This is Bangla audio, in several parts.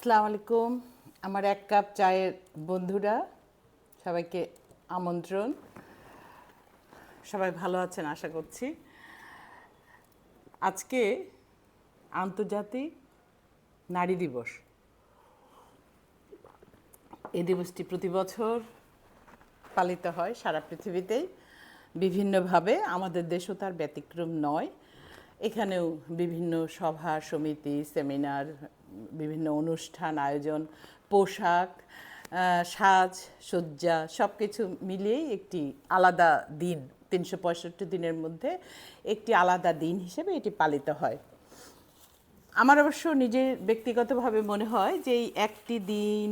আসসালামু আলাইকুম। আমার এক কাপ চায়ের বন্ধুরা, সবাইকে আমন্ত্রণ। সবাই ভালো আছেন আশা করছি। আজকে আন্তর্জাতিক নারী দিবস। এই দিবসটি প্রতি বছর পালিত হয় সারা পৃথিবীতেই। বিভিন্নভাবে আমাদের দেশও তার ব্যতিক্রম নয়। এখানেও বিভিন্ন সভা, সমিতি, সেমিনার বিভিন্ন অনুষ্ঠান, আয়োজন, পোশাক সাজ, সজ্জা সব কিছু মিলিয়েই একটি আলাদা দিন, তিনশো পঁয়ষট্টি দিনের মধ্যে একটি আলাদা দিন হিসেবে এটি পালিত হয়। আমার অবশ্য নিজের ব্যক্তিগতভাবে মনে হয় যে এই একটি দিন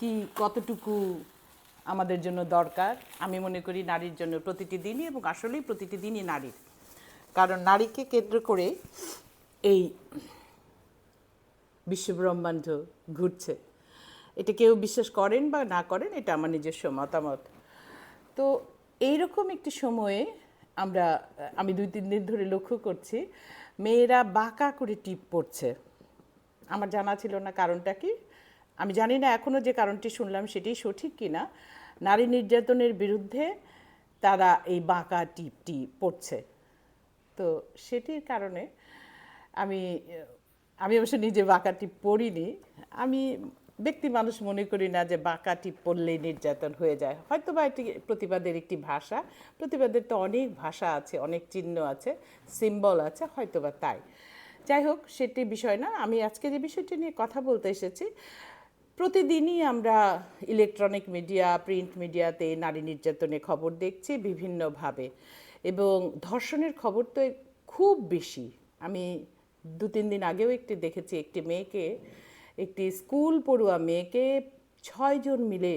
কি কতটুকু আমাদের জন্য দরকার, আমি মনে করি নারীর জন্য প্রতিটি দিনই এবং আসলেই প্রতিটি দিনই নারীর। কারণ নারীকে কেন্দ্র করে এই বিশ্বব্রহ্মাণ্ড ঘুরছে। এটা কেউ বিশ্বাস করেন বা না করেন, এটা আমার নিজস্ব মতামত। তো এইরকম একটি সময়ে আমরা, আমি দুই, তিন দিন ধরে লক্ষ্য করছি, মেয়েরা বাঁকা করে টিপ পড়ছে। আমার জানা ছিল না কারণটা কি? আমি জানি না এখনও যে কারণটি শুনলাম সেটি সঠিক কি না। নারী নির্যাতনের বিরুদ্ধে তারা এই বাঁকা টিপটি পড়ছে। তো সেটির কারণে আমি আমি অবশ্য নিজে বাঁকা টিপ পড়িনি। আমি ব্যক্তি মানুষ মনে করি না যে বাঁকা টিপ পড়লেই নির্যাতন হয়ে যায়। হয়তো বা এটি প্রতিবাদের একটি ভাষা। প্রতিবাদের তো অনেক ভাষা আছে, অনেক চিহ্ন আছে, সিম্বল আছে হয়তো বা তাই। যাই হোক, সেটি বিষয় না। আমি আজকে যে বিষয়টি নিয়ে কথা বলতে এসেছি, প্রতিদিনই আমরা ইলেকট্রনিক মিডিয়া, প্রিন্ট মিডিয়াতে নারী নির্যাতনের খবর দেখছি বিভিন্নভাবে। এবং ধর্ষণের খবর তো খুব বেশি। আমি দু তিন দিন আগেও একটি দেখেছি, একটি মেয়েকে, একটি স্কুল পড়ুয়া মেয়েকে ছয়জন মিলে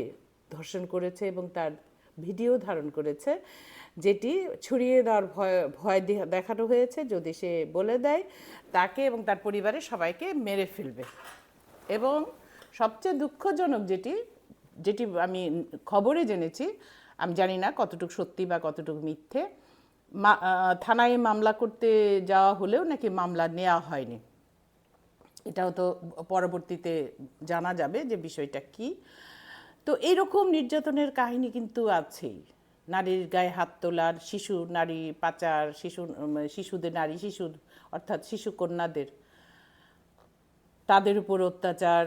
ধর্ষণ করেছে এবং তার ভিডিও ধারণ করেছে, যেটি ছড়িয়ে দেওয়ার ভয় ভয় দেখানো হয়েছে। যদি সে বলে দেয়, তাকে এবং তার পরিবারের সবাইকে মেরে ফেলবে। এবং সবচেয়ে দুঃখজনক যেটি যেটি আমি খবরে জেনেছি, আমি জানি না কতটুকু সত্যি বা কতটুকু মিথ্যে থানায় মামলা করতে যাওয়া হলেও নাকি মামলা নেওয়া হয়নি। এটাও তো পরবর্তীতে জানা যাবে যে বিষয়টা কি। তো এইরকম নির্যাতনের কাহিনী কিন্তু আছেই। নারীর গায়ে হাত তোলার, শিশু, নারী পাচার, শিশু শিশুদের নারী, শিশু, অর্থাৎ শিশু কন্যাদের, তাদের উপর অত্যাচার,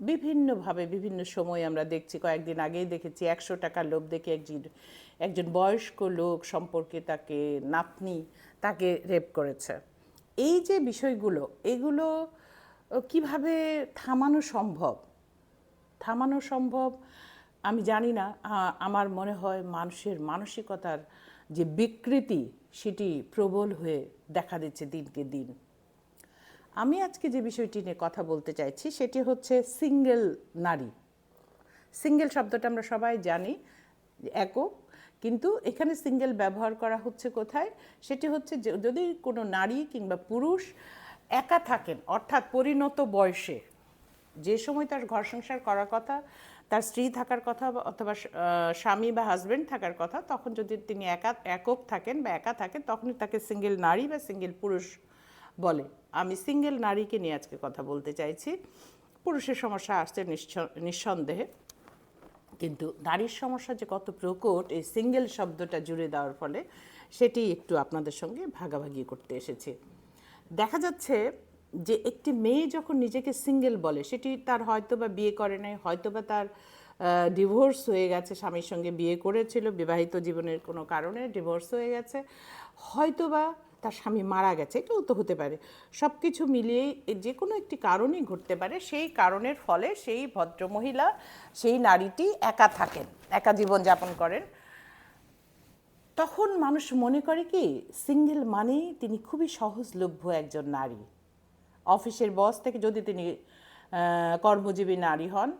বিভিন্নভাবে বিভিন্ন সময় আমরা দেখছি। কয়েকদিন আগেই দেখেছি, একশো টাকার লোভ দেখে একজন একজন বয়স্ক লোক সম্পর্কে তাকে নাতনি তাকে রেপ করেছে। এই যে বিষয়গুলো, এগুলো কীভাবে থামানো সম্ভব? থামানো সম্ভব? আমি জানি না। আমার মনে হয় মানুষের মানসিকতার যে বিকৃতি, সেটি প্রবল হয়ে দেখা দিচ্ছে দিনকে দিন। আমি আজকে যে বিষয়টি নিয়ে কথা বলতে চাইছি, সেটি হচ্ছে সিঙ্গেল নারী। সিঙ্গেল শব্দটা আমরা সবাই জানি, একক। কিন্তু এখানে সিঙ্গেল ব্যবহার করা হচ্ছে কোথায়? সেটি হচ্ছে যদি কোনো নারী কিংবা পুরুষ একা থাকেন, অর্থাৎ পরিণত বয়সে, যে সময় তার ঘর সংসার করার কথা, তার স্ত্রী থাকার কথা অথবা স্বামী বা হাজব্যান্ড থাকার কথা, তখন যদি তিনি একা, একক থাকেন বা একা থাকেন, তখনই তাকে সিঙ্গেল নারী বা সিঙ্গেল পুরুষ বলে। আমি সিঙ্গেল নারীকে নিয়ে আজকে কথা বলতে চাইছি। পুরুষের সমস্যা আসছে নিঃসন্দেহে। কিন্তু নারীর সমস্যা যে কত প্রকট, এই সিঙ্গেল শব্দটা জুড়ে দেওয়ার ফলে সেটি একটু আপনাদের সঙ্গে ভাগাভাগি করতে এসেছি। দেখা যাচ্ছে যে একটি মেয়ে যখন নিজেকে সিঙ্গেল বলে, সেটি তার হয়তো বা বিয়ে করে নাই হয়তো বা তার ডিভোর্স হয়ে গেছে, স্বামীর সঙ্গে বিয়ে করেছিল, বিবাহিত জীবনের কোনো কারণে ডিভোর্স হয়ে গেছে হয়তো বা তার স্বামী মারা গেছে, এটাও তো হতে পারে। সব কিছু মিলিয়ে যে কোনো একটি কারণই ঘটতে পারে, সেই কারণের ফলে সেই ভদ্রমহিলা, সেই নারীটি একা থাকেন, একা জীবন জীবনযাপন করেন। তখন মানুষ মনে করে কি, সিঙ্গেল মানেই তিনি খুবই সহজলভ্য একজন নারী। অফিসের বস থেকে যদি তিনি কর্মজীবী নারী হন,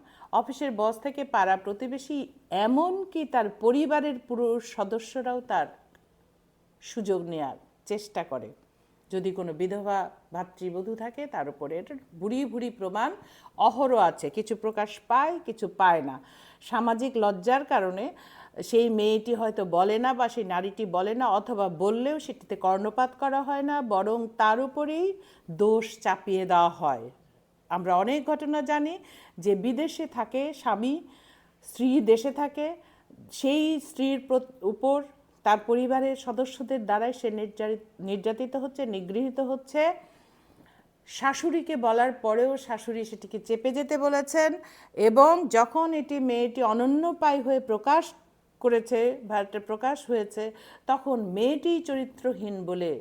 অফিসের বস থেকে পাড়া প্রতিবেশী, এমনকি তার পরিবারের পুরুষ সদস্যরাও তার সুযোগ নেওয়ার চেষ্টা করে। যদি কোনো বিধবা ভাতৃবধূ থাকে, তার উপরে এটা ভুড়ি ভুড়ি প্রমাণ অহরহ আছে। কিছু প্রকাশ পায়, কিছু পায় না। সামাজিক লজ্জার কারণে সেই মেয়েটি হয়তো বলে না বা সেই নারীটি বলে না অথবা বললেও সেটিতে কর্ণপাত করা হয় না, বরং তার উপরেই দোষ চাপিয়ে দেওয়া হয়। আমরা অনেক ঘটনা জানি যে বিদেশে থাকে স্বামী, স্ত্রী দেশে থাকে, সেই স্ত্রীর উপর তার পরিবারের সদস্যদের দ্বারাই সে নির্যাতিত হচ্ছে, নিগৃহীত হচ্ছে। শাশুড়িকে বলার পরেও শাশুড়ি সেটিকে চেপে যেতে বলেছেন এবং যখন এটি মেয়েটি অনন্যপায় হয়ে প্রকাশ করেছে এটা প্রকাশ হয়েছে, তখন মেয়েটি চরিত্রহীন বলে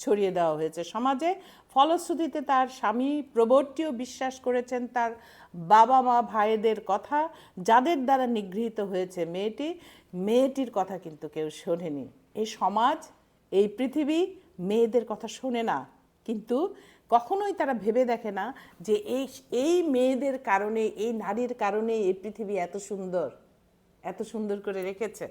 ছড়িয়ে দেওয়া হয়েছে সমাজে। ফলশ্রুতিতে তার স্বামী প্রবর্তীও বিশ্বাস করেছেন তার বাবা মা ভাইদের কথা, যাদের দ্বারা নিগৃহীত হয়েছে মেয়েটি। মেয়েটির কথা কিন্তু কেউ শোনেনি। এই সমাজ, এই পৃথিবী মেয়েদের কথা শোনে না। কিন্তু কখনোই তারা ভেবে দেখে না যে এই এই মেয়েদের কারণে, এই নারীর কারণে এই পৃথিবী এত সুন্দর এত সুন্দর করে রেখেছে।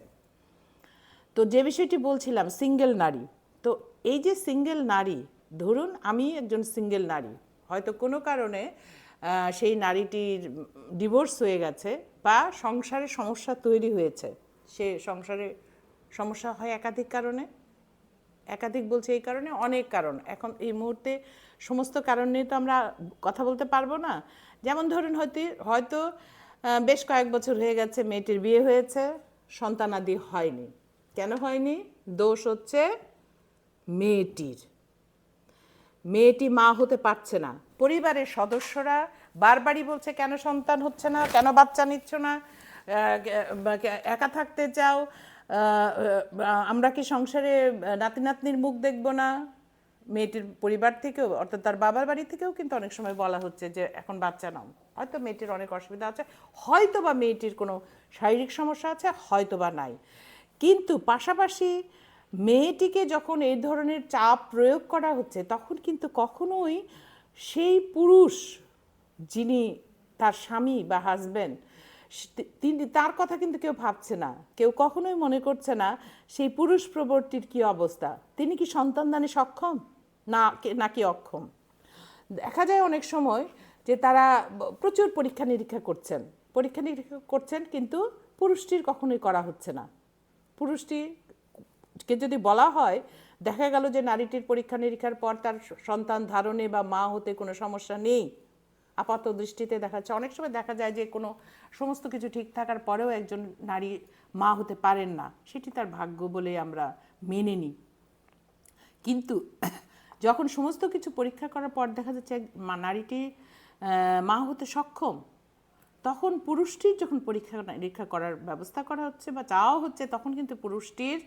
তো যে বিষয়টি বলছিলাম, সিঙ্গেল নারী। তো এই যে সিঙ্গেল নারী, ধরুন আমি একজন সিঙ্গেল নারী, হয়তো কোনো কারণে সেই নারীটির ডিভোর্স হয়ে গেছে বা সংসারে সমস্যা তৈরি হয়েছে। সে সংসারে সমস্যা হয় একাধিক কারণে, একাধিক বলছে এই কারণে, অনেক কারণ। এখন এই মুহূর্তে সমস্ত কারণ নিয়ে তো আমরা কথা বলতে পারব না। যেমন ধরুন হয়তো হয়তো বেশ কয়েক বছর হয়ে গেছে মেয়েটির বিয়ে হয়েছে, সন্তানাদি হয়নি। কেন হয়নি? দোষ হচ্ছে মেয়েটির। মেয়েটি মা হতে পারছে না। পরিবারের সদস্যরা বারবারই বলছে, কেন সন্তান হচ্ছে না? কেন বাচ্চা নিচ্ছ না? একা থাকতে চাও আমরা কি সংসারে নাতি নাতনির মুখ দেখব না? মেয়েটির পরিবার থেকেও, অর্থাৎ তার বাবার বাড়ি থেকেও কিন্তু অনেক সময় বলা হচ্ছে যে, এখন বাচ্চা নাও। হয়তো মেয়েটির অনেক অসুবিধা আছে হয়তো বা মেয়েটির কোনো শারীরিক সমস্যা আছে হয়তো বা নাই। কিন্তু পাশাপাশি মেয়েটিকে যখন এই ধরনের চাপ প্রয়োগ করা হচ্ছে, তখন কিন্তু কখনোই সেই পুরুষ যিনি তার স্বামী বা হাজবেন্ড তিনি তার কথা কিন্তু কেউ ভাবছে না। কেউ কখনোই মনে করছে না সেই পুরুষ প্রবর্তীর কি অবস্থা। তিনি কি সন্তানদানে সক্ষম? না নাকি অক্ষম? দেখা যায় অনেক সময় যে তারা প্রচুর পরীক্ষা নিরীক্ষা করছেন। পরীক্ষা নিরীক্ষা করছেন কিন্তু পুরুষটির কখনোই করা হচ্ছে না। পুরুষটিকে যদি বলা হয়, দেখা গেল যে নারীটির পরীক্ষা নিরীক্ষার পর তার সন্তান ধারণে বা মা হতে কোনো সমস্যা নেই। আপাত দৃষ্টিতে দেখা যাচ্ছে। অনেক সময় দেখা যায় যে কোনো সমস্ত কিছু ঠিক থাকার পরেও একজন নারী মা হতে পারেন না। সেটি তার ভাগ্য বলে আমরা মেনে নিই। কিন্তু যখন সমস্ত কিছু পরীক্ষা করার পর দেখা যাচ্ছে নারীটি মা হতে সক্ষম, তখন পুরুষটির যখন পরীক্ষা নিরীক্ষা করার ব্যবস্থা করা হচ্ছে বা চাওয়া হচ্ছে, তখন কিন্তু পুরুষটির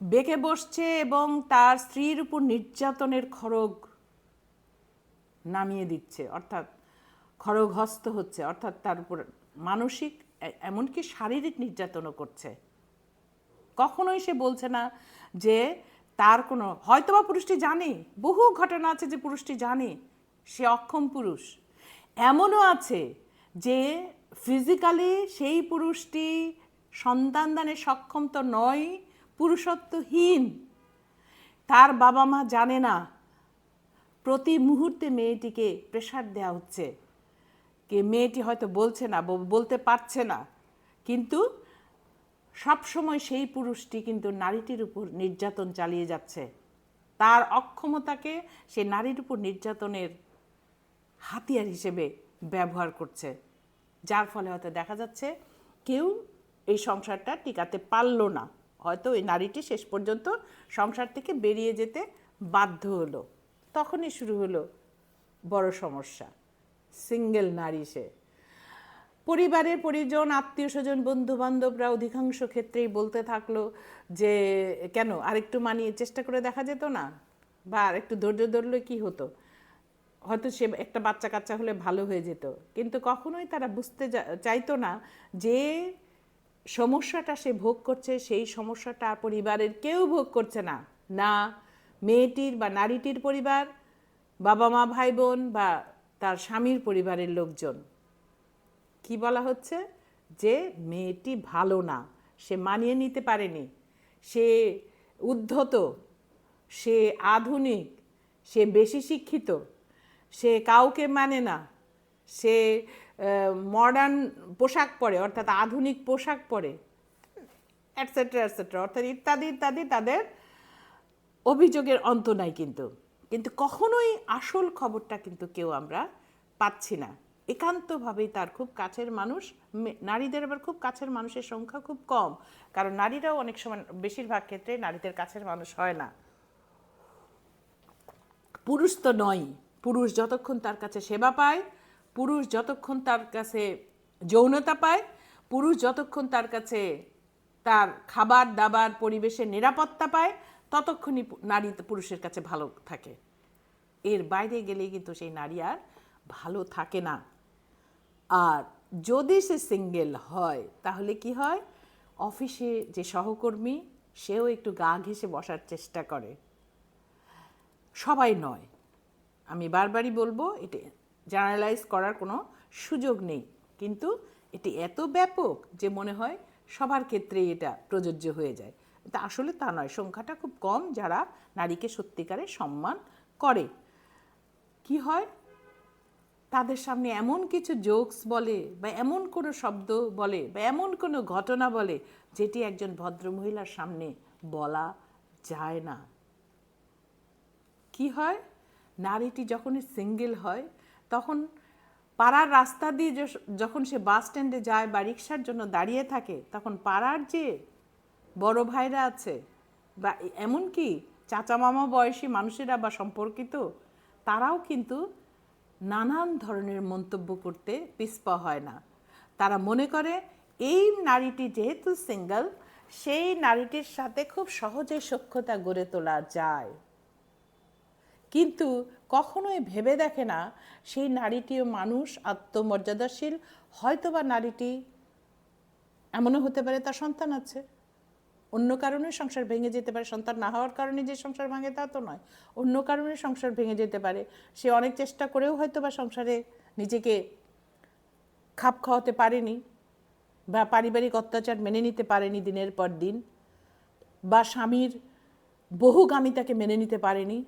বেঁকে বসছে এবং তার স্ত্রীর উপর নির্যাতনের খড়গ নামিয়ে দিচ্ছে, অর্থাৎ খড়গহস্ত হচ্ছে, অর্থাৎ তার উপর মানসিক এমনকি শারীরিক নির্যাতনও করছে। কখনোই সে বলছে না যে তার কোনো, হয়তোবা পুরুষটি জানে, বহু ঘটনা আছে যে পুরুষটি জানে, সে অক্ষম পুরুষ। এমনও আছে যে ফিজিক্যালি সেই পুরুষটি সন্তান দানে সক্ষম তো নয়, পুরুষত্বহীন। তার বাবা মা জানে না প্রতি মুহূর্তে মেয়েটিকে প্রেশার দেওয়া হচ্ছে। কে মেয়েটি হয়তো বলছে না বলতে পারছে না। কিন্তু সব সময় সেই পুরুষটি কিন্তু নারীটির উপর নির্যাতন চালিয়ে যাচ্ছে। তার অক্ষমতাকে সে নারীর উপর নির্যাতনের হাতিয়ার হিসেবে ব্যবহার করছে। যার ফলে হয়তো দেখা যাচ্ছে কেউ এই সংসারটা টিকাতে পারল না। হয়তো ওই নারীটি শেষ পর্যন্ত সংসার থেকে বেরিয়ে যেতে বাধ্য হলো। তখনই শুরু হলো বড় সমস্যা। সিঙ্গেল নারী সে। পরিবারের পরিজন, আত্মীয় স্বজন বন্ধু বান্ধবরা অধিকাংশ ক্ষেত্রেই বলতে থাকল যে, কেন? আরেকটু মানিয়ে চেষ্টা করে দেখা যেত না? বা, আরেকটু ধৈর্য ধরলে কি হতো? হয়তো সে একটা বাচ্চা কাচ্চা হলে ভালো হয়ে যেত। কিন্তু কখনোই তারা বুঝতে চাইতো না যে, সমস্যাটা সে ভোগ করছে, সেই সমস্যাটা পরিবারের কেউ ভোগ করছে না। না মেয়েটির বা নারীটির পরিবার বাবা মা ভাই বোন বা তার স্বামীর পরিবারের লোকজন। কি বলা হচ্ছে? যে মেয়েটি ভালো না, সে মানিয়ে নিতে পারেনি, সে উদ্ধত, সে আধুনিক, সে বেশি শিক্ষিত, সে কাউকে মানে না, সে মডার্ন পোশাক পরে, অর্থাৎ আধুনিক পোশাক পরে অ্যাটসেট্রা অ্যাটসেট্রা অর্থাৎ ইত্যাদি ইত্যাদি তাদের অভিযোগের অন্ত নাই কিন্তু। কিন্তু কখনোই আসল খবরটা কিন্তু কেউ আমরা পাচ্ছি না। একান্তভাবেই তার খুব কাছের মানুষ নারীদের আবার খুব কাছের মানুষের সংখ্যা খুব কম। কারণ নারীরাও অনেক সময় বেশিরভাগ ক্ষেত্রে নারীদের কাছের মানুষ হয় না। পুরুষ তো নয় পুরুষ যতক্ষণ তার কাছে সেবা পায়, পুরুষ যতক্ষণ তার কাছে যৌনতা পায়, পুরুষ যতক্ষণ তার কাছে তার খাবার দাবার পরিবেশের নিরাপত্তা পায় ততক্ষণই নারী পুরুষের কাছে ভালো থাকে। এর বাইরে গেলেই কিন্তু সেই নারী আর ভালো থাকে না। আর যদি সে সিঙ্গেল হয়, তাহলে কি হয়? অফিসে যে সহকর্মী, সেও একটু গা ঘেঁষে বসার চেষ্টা করে। সবাই নয়। আমি বারবারই বলব, এটি জার্নালাইজ করার কোনো সুযোগ নেই। কিন্তু এটি এত ব্যাপক যে মনে হয় সবার ক্ষেত্রেই এটা প্রযোজ্য হয়ে যায়। তা আসলে তা নয়, সংখ্যাটা খুব কম যারা নারীকে সত্যিকারে সম্মান করে। কি হয়? তাদের সামনে এমন কিছু জোকস বলে বা এমন কোনো শব্দ বলে বা এমন কোনো ঘটনা বলে যেটি একজন ভদ্রমহিলার সামনে বলা যায় না। কি হয়? নারীটি যখনই সিঙ্গেল হয়, তখন পাড়ার রাস্তা দিয়ে যখন সে বাস স্ট্যান্ডে যায় বা রিক্সার জন্য দাঁড়িয়ে থাকে, তখন পাড়ার যে বড় ভাইরা আছে বা এমনকি চাচা মামা বয়সী মানুষেরা বা সম্পর্কিত, তারাও কিন্তু নানান ধরনের মন্তব্য করতে পিছপা হয় না। তারা মনে করে এই নারীটি যেহেতু সিঙ্গেল, সেই নারীটির সাথে খুব সহজে সখ্যতা গড়ে তোলা যায়। কিন্তু কখনোই ভেবে দেখে না সেই নারীটিও মানুষ, আত্মমর্যাদাশীল, হয়তোবা নারীটি এমনও হতে পারে তার সন্তান আছে। অন্য কারণে সংসার ভেঙে যেতে পারে। সন্তান না হওয়ার কারণে যে সংসার ভাঙে তা তো নয়। অন্য কারণে সংসার ভেঙে যেতে পারে। সে অনেক চেষ্টা করেও হয়তো বা সংসারে নিজেকে খাপ খাওয়াতে পারেনি বা পারিবারিক অত্যাচার মেনে নিতে পারেনি দিনের পর দিন বা স্বামীর বহুগামিতাকে মেনে নিতে পারেনি।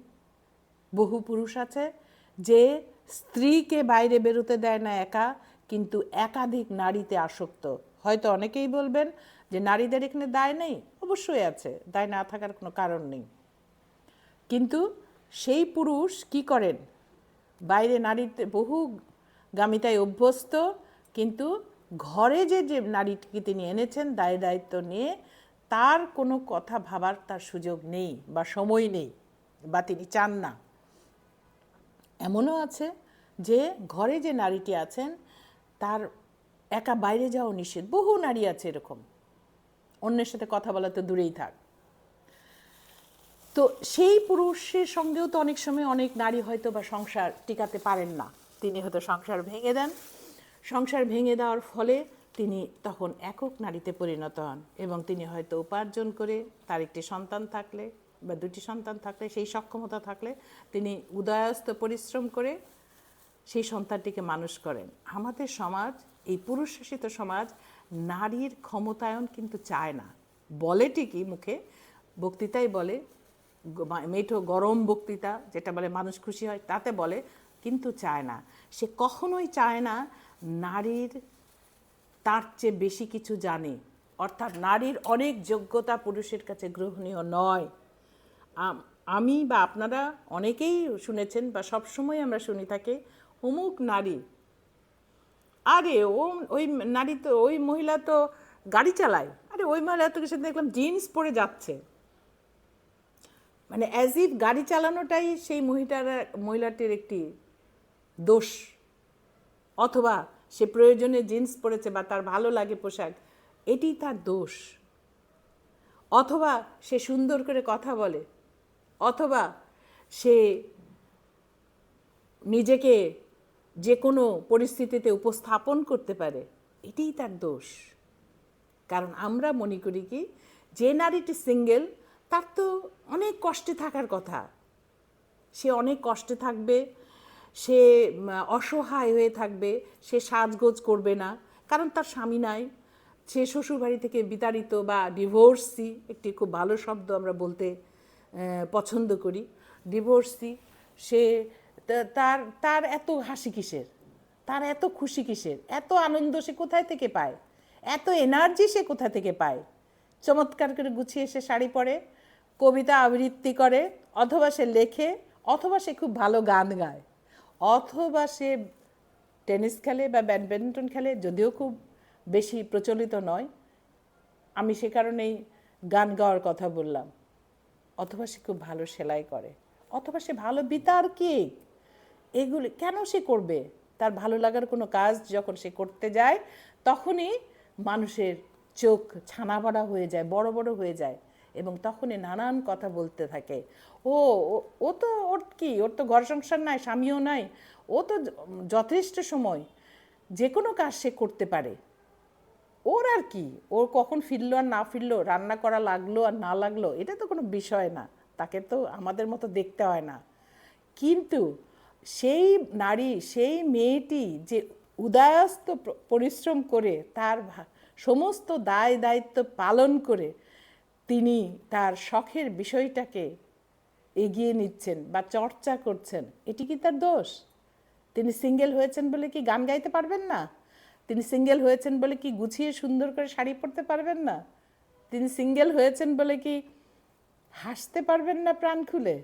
বহু পুরুষ আছে যে স্ত্রীকে বাইরে বেরোতে দেয় না একা, কিন্তু একাধিক নারীতে আসক্ত। হয়তো অনেকেই বলবেন যে নারীদের এখানে দায় নেই। অবশ্যই আছে, দায় না থাকার কোনো কারণ নেই। কিন্তু সেই পুরুষ কি করেন? বাইরে নারীতে বহু গামিতায় অভ্যস্ত, কিন্তু ঘরে যে যে নারীটিকে তিনি এনেছেন, দায় দায়িত্ব নিয়ে তার কোনো কথা ভাবার তার সুযোগ নেই বা সময় নেই বা তিনি চান না। এমনও আছে যে, ঘরে যে নারীটি আছেন, তার একা বাইরে যাওয়া নিষেধ। বহু নারী আছে এরকম। অন্যের সাথে কথা বলা তো দূরেই থাক। তো সেই পুরুষের সঙ্গেও তো অনেক সময় অনেক নারী হয়তো বা সংসার টিকাতে পারেন না। তিনি হয়তো সংসার ভেঙে দেন। সংসার ভেঙে দেওয়ার ফলে তিনি তখন একক নারীতে পরিণত হন এবং তিনি হয়তো উপার্জন করে তার একটি সন্তান থাকলে বা দুটি সন্তান থাকলে, সেই সক্ষমতা থাকলে তিনি উদয়স্ত পরিশ্রম করে সেই সন্তানটিকে মানুষ করেন। আমাদের সমাজ, এই পুরুষ শাসিত সমাজ নারীর ক্ষমতায়ন কিন্তু চায় না। বলে ঠিকই মুখে বক্তৃতাই বলে মেঠো গরম বক্তৃতা যেটা বলে মানুষ খুশি হয় তাতে বলে, কিন্তু চায় না। সে কখনোই চায় না নারীর তার চেয়ে বেশি কিছু জানে। অর্থাৎ নারীর অনেক যোগ্যতা পুরুষের কাছে গ্রহণীয় নয়। আমি বা আপনারা অনেকেই শুনেছেন বা সবসময় আমরা শুনি থাকি, অমুক নারী আরে, ও, ওই নারী তো, ওই মহিলা তো গাড়ি চালায়। আরে, ওই মহিলা তো কিছু দেখলাম জিন্স পরে যাচ্ছে। মানে অ্যাজ ইফ গাড়ি চালানোটাই সেই মহিলার মহিলাটির একটি দোষ। অথবা সে প্রয়োজনে জিন্স পরেছে বা তার ভালো লাগে পোশাক, এটি তার দোষ। অথবা সে সুন্দর করে কথা বলে। অথবা সে নিজেকে যে কোনো পরিস্থিতিতে উপস্থাপন করতে পারে, এটাই তার দোষ। কারণ আমরা মনে করি কি, যে নারীটি সিঙ্গেল, তার তো অনেক কষ্টে থাকার কথা। সে অনেক কষ্টে থাকবে, সে অসহায় হয়ে থাকবে, সে সাজগোজ করবে না। কারণ তার স্বামী নাই, সে শ্বশুরবাড়ি থেকে বিতাড়িত বা ডিভোর্সি, একটি খুব ভালো শব্দ আমরা বলতে পছন্দ করি। ডিভোর্সি, সে তার তার এত হাসি কিসের? তার এত খুশি কিসের? এত আনন্দ সে কোথায় থেকে পায়? এত এনার্জি সে কোথা থেকে পায়? চমৎকার করে গুছিয়ে সে শাড়ি পরে, কবিতা আবৃত্তি করে, অথবা সে লেখে, অথবা সে খুব ভালো গান গায়। অথবা সে টেনিস খেলে বা ব্যাডমিন্টন খেলে, যদিও খুব বেশি প্রচলিত নয়, আমি সে কারণেই গান গাওয়ার কথা বললাম। অথবা সে খুব ভালো সেলাই করে, অথবা সে ভালো বিতার্কিক। এগুলি, কেন সে করবে? তার ভালো লাগার কোনো কাজ যখন সে করতে যায়, তখনই মানুষের চোখ ছানাবাড়া হয়ে যায়, বড় বড় হয়ে যায় এবং তখনই নানান কথা বলতে থাকে। ও, ও- ও তো ওর কি? ওর তো ঘর সংসার নাই, স্বামীও নাই। ও তো যথেষ্ট সময় যে কোনো কাজ সে করতে পারে। ওর আর কি? ওর কখন ফিরলো আর না ফিরলো, রান্না করা লাগল আর না লাগল, এটা তো কোনো বিষয় না। তাকে তো আমাদের মতো দেখতে হয় না। কিন্তু সেই নারী, সেই মেয়েটি যে উদয়াস্ত পরিশ্রম করে তার সমস্ত দায় দায়িত্ব পালন করে তিনি তার শখের বিষয়টাকে এগিয়ে নিচ্ছেন বা চর্চা করছেন, এটি কি তার দোষ? তিনি সিঙ্গেল হয়েছেন বলে কি গান গাইতে পারবেন না? তিনি সিঙ্গেল হয়েছেন বলে কি গুছিয়ে সুন্দর করে শাড়ি পরতে পারবেন না? তিনি সিঙ্গেল হয়েছেন বলে কি হাসতে পারবেন না প্রাণ খুলে?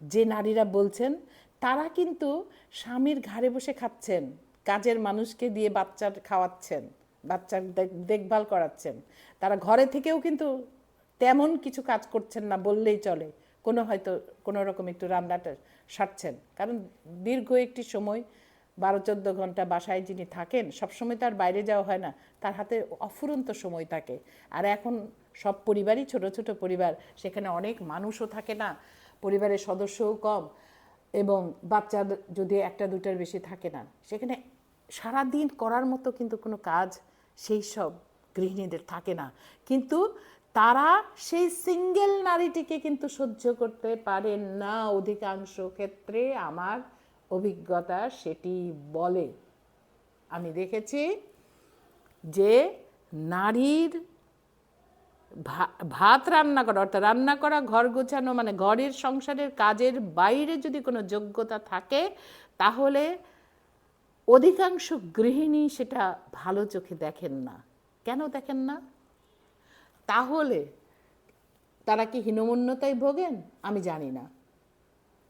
যে নারীরা বলছেন তারা কিন্তু স্বামীর ঘাড়ে বসে খাচ্ছেন, কাজের মানুষকে দিয়ে বাচ্চার খাওয়াচ্ছেন, বাচ্চার দেখ- দেখভাল করাচ্ছেন। তারা ঘরে থেকেও কিন্তু তেমন কিছু কাজ করছেন না বললেই চলে, কোনো হয়তো কোনো রকম একটু রান্নাটা সারছেন। কারণ দীর্ঘ একটি সময় বারো, চোদ্দ ঘণ্টা বাসায় যিনি থাকেন, সবসময় তার বাইরে যাওয়া হয় না, তার হাতে অফুরন্ত সময় থাকে। আর এখন সব পরিবারই ছোট ছোট পরিবার, সেখানে অনেক মানুষও থাকে না, পরিবারের সদস্যও কম। এবং বাচ্চা যদি একটা দুটার বেশি থাকে না, সেখানে সারাদিন করার মতো কিন্তু কোনো কাজ সেই সব গৃহিণীদের থাকে না। কিন্তু তারা সেই সিঙ্গেল নারীটিকে কিন্তু সহ্য করতে পারেন না। অধিকাংশ ক্ষেত্রে আমার অভিজ্ঞতা সেটি বলে। আমি দেখেছি যে নারীর ভাত রান্না করা, অর্থাৎ রান্না করা, ঘর গোছানো মানে ঘরের সংসারের কাজের বাইরে যদি কোনো যোগ্যতা থাকে, তাহলে অধিকাংশ গৃহিণী সেটা ভালো চোখে দেখেন না। কেন দেখেন না? তাহলে তারা কি হীনমন্যতায় ভোগেন? আমি জানি না।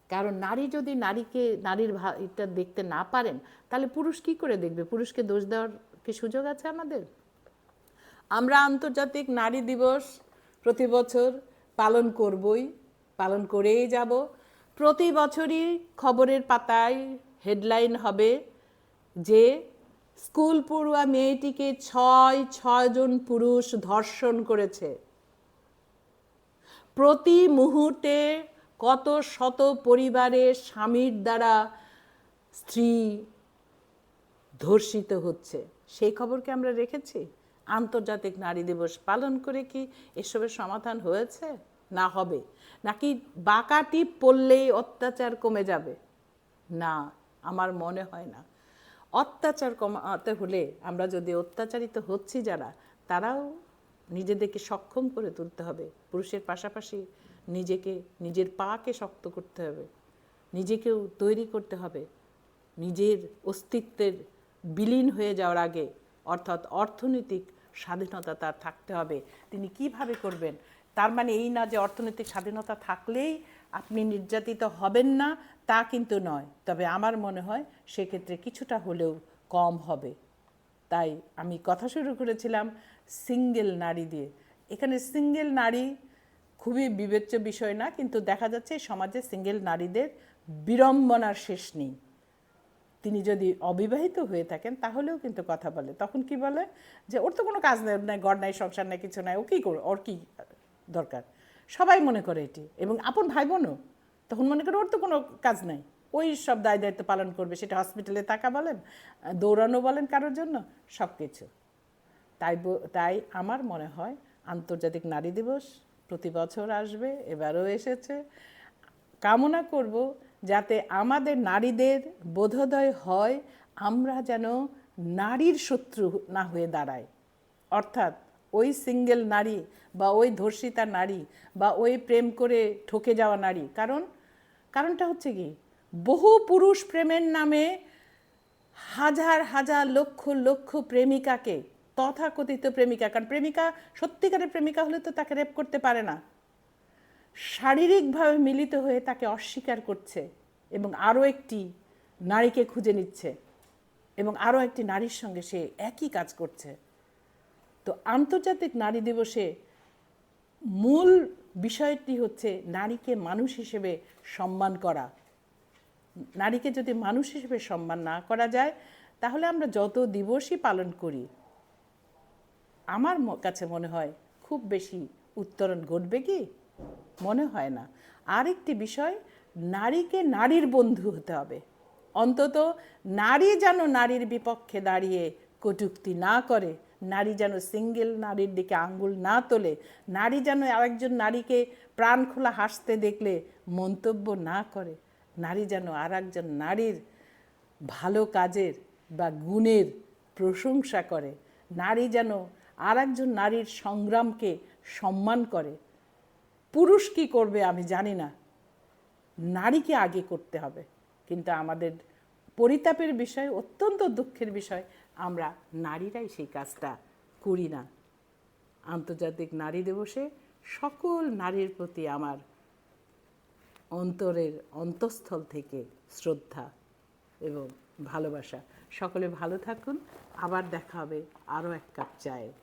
কারণ নারী যদি নারীকে, নারীর এটা দেখতে না পারেন, তাহলে পুরুষ কি করে দেখবে? পুরুষকে দোষ দেওয়ার কি সুযোগ আছে আমাদের? আমরা আন্তর্জাতিক নারী দিবস প্রতি বছর পালন করবই, পালন করেই যাব। প্রতি বছরই খবরের পাতায় হেডলাইন হবে যে, স্কুল পড়ুয়া মেয়েটিকে ছয় ছয়জন পুরুষ ধর্ষণ করেছে। প্রতি মুহূর্তে কত শত পরিবারের স্বামীর দ্বারা স্ত্রী ধর্ষিত হচ্ছে, সেই খবরকে আমরা রেখেছি? আন্তর্জাতিক নারী দিবস পালন করে কি এসবের সমাধান হয়েছে? না, হবে। নাকি বাঁকা টিপ পড়লেই অত্যাচার কমে যাবে? না, আমার মনে হয় না। অত্যাচার কমাতে হলে আমরা যদি অত্যাচারিত হচ্ছি যারা, তারাও নিজেদেরকে সক্ষম করে তুলতে হবে। পুরুষের পাশাপাশি নিজেকে, নিজের পাকে শক্ত করতে হবে। নিজেকেও তৈরি করতে হবে। নিজের অস্তিত্বের বিলীন হয়ে যাওয়ার আগে, অর্থাৎ অর্থনৈতিক স্বাধীনতা তার থাকতে হবে। তিনি কীভাবে করবেন? তার মানে এই না যে অর্থনৈতিক স্বাধীনতা থাকলেই আপনি নির্যাতিত হবেন না, তা কিন্তু নয়। তবে আমার মনে হয় সেক্ষেত্রে কিছুটা হলেও কম হবে। তাই আমি কথা শুরু করেছিলাম সিঙ্গেল নারী দিয়ে। এখানে সিঙ্গেল নারী খুবই বিবেচ্য বিষয় না, কিন্তু দেখা যাচ্ছে সমাজে সিঙ্গেল নারীদের বিড়ম্বনার শেষ নেই। তিনি যদি অবিবাহিত হয়ে থাকেন, তাহলেও কিন্তু কথা বলে। তখন কি বলে? যে ওর তো কোনো কাজ নেই ঘর নাই, সংসার নাই, কিছু নাই, ও কী করো ওর কী দরকার? সবাই মনে করে এটি। এবং আপন ভাই বোনও তখন মনে করে ওর তো কোনো কাজ নাই। ওই সব দায় দায়িত্ব পালন করবে। সেটা হসপিটালে থাকা বলেন, দৌড়ানো বলেন কারোর জন্য, সব কিছু। তাই তাই আমার মনে হয় আন্তর্জাতিক নারী দিবস প্রতি বছর আসবে, এবারও এসেছে। কামনা করব যাতে আমাদের নারীদের বোধোদয় হয় আমরা যেন নারীর শত্রু না হয়ে দাঁড়াই। অর্থাৎ ওই সিঙ্গেল নারী বা ওই ধর্ষিতা নারী বা ওই প্রেম করে ঠকে যাওয়া নারী, কারণ, কারণটা হচ্ছে কি? বহু পুরুষ প্রেমের নামে হাজার হাজার লক্ষ লক্ষ প্রেমিকাকে, তথাকথিত প্রেমিকা, কারণ প্রেমিকা, সত্যিকারের প্রেমিকা হলে তো তাকে রেপ করতে পারে না। শারীরিকভাবে মিলিত হয়ে তাকে অস্বীকার করছে এবং আরও একটি নারীকে খুঁজে নিচ্ছে এবং আরও একটি নারীর সঙ্গে সে একই কাজ করছে। তো আন্তর্জাতিক নারী দিবসে মূল বিষয়টি হচ্ছে নারীকে মানুষ হিসেবে সম্মান করা। নারীকে যদি মানুষ হিসেবে সম্মান না করা যায়, তাহলে আমরা যত দিবসই পালন করি, আমার কাছে মনে হয় খুব বেশি উত্তরণ ঘটবে কি? মনে হয় না। আরেকটি বিষয়, নারীকে নারীর বন্ধু হতে হবে। অন্তত নারী যেন নারীর বিপক্ষে দাঁড়িয়ে কটুক্তি না করে, নারী যেন সিঙ্গেল নারীর দিকে আঙ্গুল না তোলে, নারী যেন আরেকজন নারীকে প্রাণ খোলা হাসতে দেখলে মন্তব্য না করে, নারী যেন আর একজন নারীর ভালো কাজের বা গুণের প্রশংসা করে, নারী যেন আর একজন নারীর সংগ্রামকে সম্মান করে পুরুষ কি করবে আমি জানি না। নারীকে আগে করতে হবে। কিন্তু আমাদের পরিতাপের বিষয়, অত্যন্ত দুঃখের বিষয়, আমরা নারীরাই সেই কাজটা করি না। আন্তর্জাতিক নারী দিবসে সকল নারীর প্রতি আমার অন্তরের অন্তঃস্থল থেকে শ্রদ্ধা এবং ভালোবাসা। সকলে ভালো থাকুন। আবার দেখা হবে আরও এক কাপ চায়ে।